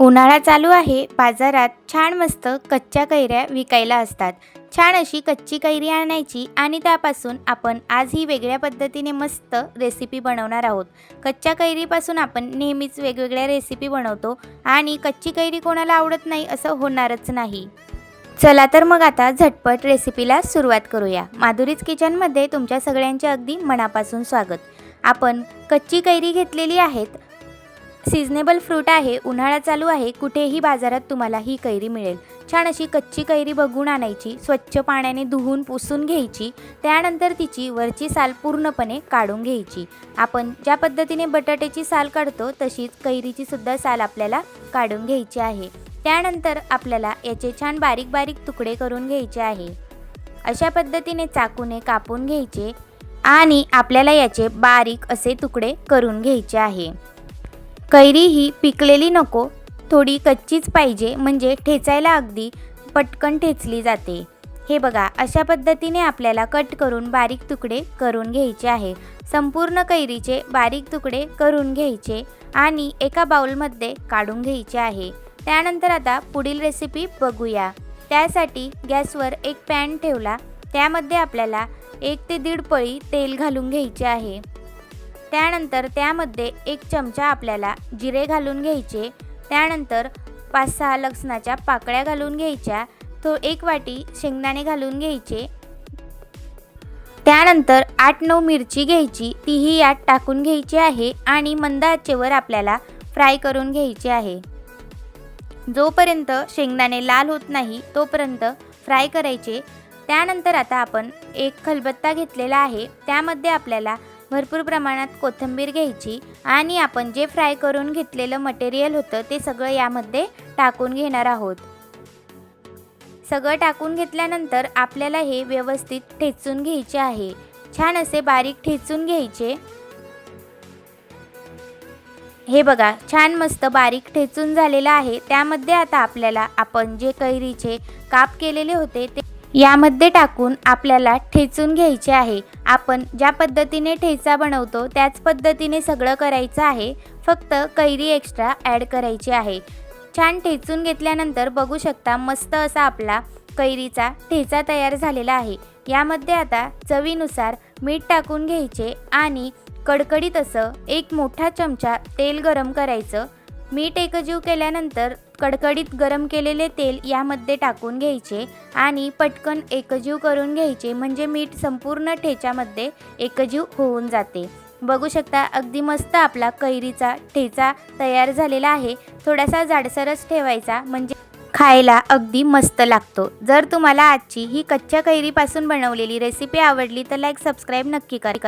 उन्हाळा चालू आहे बाजारात छान मस्त कच्च्या कैऱ्या विकायला असतात. छान अशी कच्ची कैरी आणायची आणि त्यापासून आपण आज ही वेगळ्या पद्धतीने मस्त रेसिपी बनवणार आहोत. कच्च्या कैरीपासून आपण नेहमीच वेगवेगळ्या रेसिपी बनवतो आणि कच्ची कैरी कोणाला आवडत नाही असं होणारच नाही. चला तर मग आता झटपट रेसिपीला सुरुवात करूया. माधुरीज किचनमध्ये तुमच्या सगळ्यांचे अगदी मनापासून स्वागत. आपण कच्ची कैरी घेतलेली आहेत सिजनेबल फ्रूट आहे उन्हाळा चालू आहे कुठेही बाजारात तुम्हाला ही कैरी मिळेल. छान अशी कच्ची कैरी बघून आणायची स्वच्छ पाण्याने धुवून पुसून घ्यायची त्यानंतर तिची वरची साल पूर्णपणे काढून घ्यायची. आपण ज्या पद्धतीने बटाट्याची साल काढतो तशीच कैरीची सुद्धा साल आपल्याला काढून घ्यायची आहे. त्यानंतर आपल्याला याचे छान बारीक बारीक तुकडे करून घ्यायचे आहे. अशा पद्धतीने चाकूने कापून घ्यायचे आणि आपल्याला याचे बारीक असे तुकडे करून घ्यायचे आहे. कैरी ही पिकलेली नको थोडी कच्चीच पाहिजे म्हणजे ठेचायला अगदी पटकन ठेचली जाते. हे बघा अशा पद्धतीने आपल्याला कट करून बारीक तुकडे करून घ्यायचे आहे. संपूर्ण कैरीचे बारीक तुकडे करून घ्यायचे आणि एका बाउलमध्ये काढून घ्यायचे आहे. त्यानंतर आता पुढील रेसिपी बघूया. त्यासाठी गॅसवर एक पॅन ठेवला. त्यामध्ये आपल्याला एक ते दीड पळी तेल घालून घ्यायचे आहे. त्यानंतर त्यामध्ये एक चमचा आपल्याला जिरे घालून घ्यायचे. त्यानंतर पाच सहा लसणाच्या पाकळ्या घालून घ्यायच्या. तो एक वाटी शेंगदाणे घालून घ्यायचे. त्यानंतर आठ नऊ मिरची घ्यायची. तीही यात टाकून घ्यायची आहे आणि मंद आचेवर आपल्याला फ्राय करून घ्यायची आहे. जोपर्यंत शेंगदाणे लाल होत नाही तोपर्यंत फ्राय करायचे. त्यानंतर आता आपण एक खलबत्ता घेतलेला आहे. त्यामध्ये आपल्याला भरपूर प्रमाणात कोथिंबीर घ्यायची आणि आपण जे फ्राय करून घेतलेलं मटेरियल होतं ते सगळं यामध्ये टाकून घेणार आहोत. सगळं टाकून घेतल्यानंतर आपल्याला हे व्यवस्थित ठेचून घ्यायचे आहे. छान असे बारीक ठेचून घ्यायचे. हे बघा छान मस्त बारीक ठेचून झालेलं आहे. त्यामध्ये आता आपल्याला आपण जे कैरीचे काप केलेले होते ते यामध्ये टाकून आपल्याला ठेचून घ्यायचे आहे. आपण ज्या पद्धतीने ठेचा बनवतो त्याच पद्धतीने सगळं करायचं आहे. फक्त कैरी एक्स्ट्रा ॲड करायची आहे. छान ठेचून घेतल्यानंतर बघू शकता मस्त असा आपला कैरीचा ठेचा तयार झालेला आहे. यामध्ये आता चवीनुसार मीठ टाकून घ्यायचे आणि कडकडीत असं एक मोठा चमचा तेल गरम करायचं. मीठ एकजीव केल्यानंतर कडकडीत गरम केलेले तेल यामध्ये टाकून घ्यायचे आणि पटकन एकजीव करून घ्यायचे. म्हणजे मीठ संपूर्ण ठेच्यामध्ये एकजीव होऊन जाते. बघू शकता अगदी मस्त आपला कैरीचा ठेचा तयार झालेला आहे. थोडासा जाडसरच ठेवायचा म्हणजे खायला अगदी मस्त लागतो. जर तुम्हाला आजची ही कच्च्या कैरीपासून बनवलेली रेसिपी आवडली तर लाईक सबस्क्राईब नक्की करा